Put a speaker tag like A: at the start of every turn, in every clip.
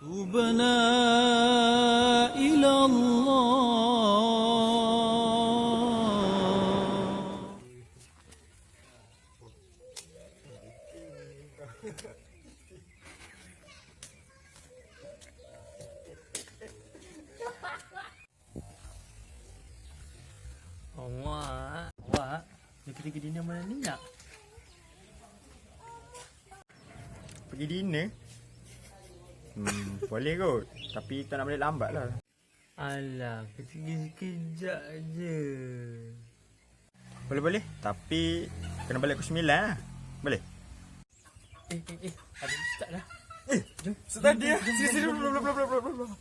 A: تبنا إلى الله
B: Allah, wah, dia pergi dinner mana ni nak?
C: Pergi dinner? Hmm, boleh kot. Tapi tak nak balik lambat lah.
B: Alah, sekejap-sekejap je.
C: Boleh boleh. Tapi kena balik pukul 9 lah. Boleh?
B: Eh, eh, eh, ada ustaz lah.
C: Sudah dia. Sini sini belum belum belum belum belum.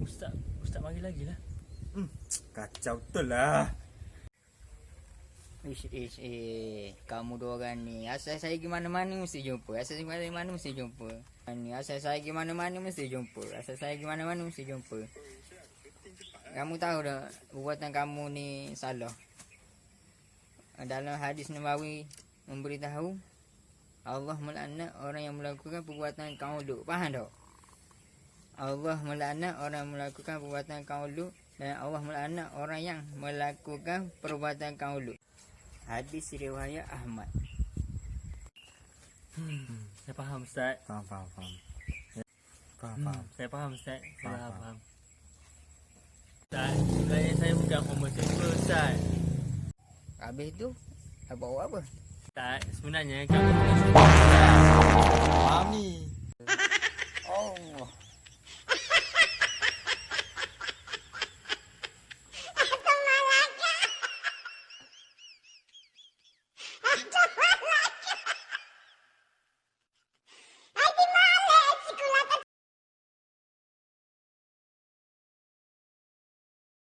B: Ustaz, ustaz, panggil lagi lah.
C: Hmm, kacau betul lah.
D: Ish, ish, eh. Kamu dua orang ni. Asal saya pergi mana-mana mesti jumpa. Asal saya pergi mana-mana mesti jumpa. Ni, asal saya pergi mana-mana mesti jumpa. Asal saya pergi mana-mana mesti jumpa. Kamu tahu dah perbuatan kamu ni salah. Dalam hadis Nabawi memberitahu Allah melaknat orang yang melakukan perbuatan kauluk. Faham tak? Allah melaknat orang yang melakukan perbuatan kauluk dan Allah melaknat orang yang melakukan perbuatan kauluk. Hadis riwayat Ahmad.
B: Hmm, saya faham ustaz.
C: Faham faham faham. Ya. Faham
B: Hmm,
C: faham.
B: saya faham ustaz. Saya
C: Faham,
B: faham. Ustaz, sebenarnya saya bukan homosexual ustaz.
D: Habis tu Nak bawa apa?
B: Ustaz, sebenarnya kamu.
C: Faham ni.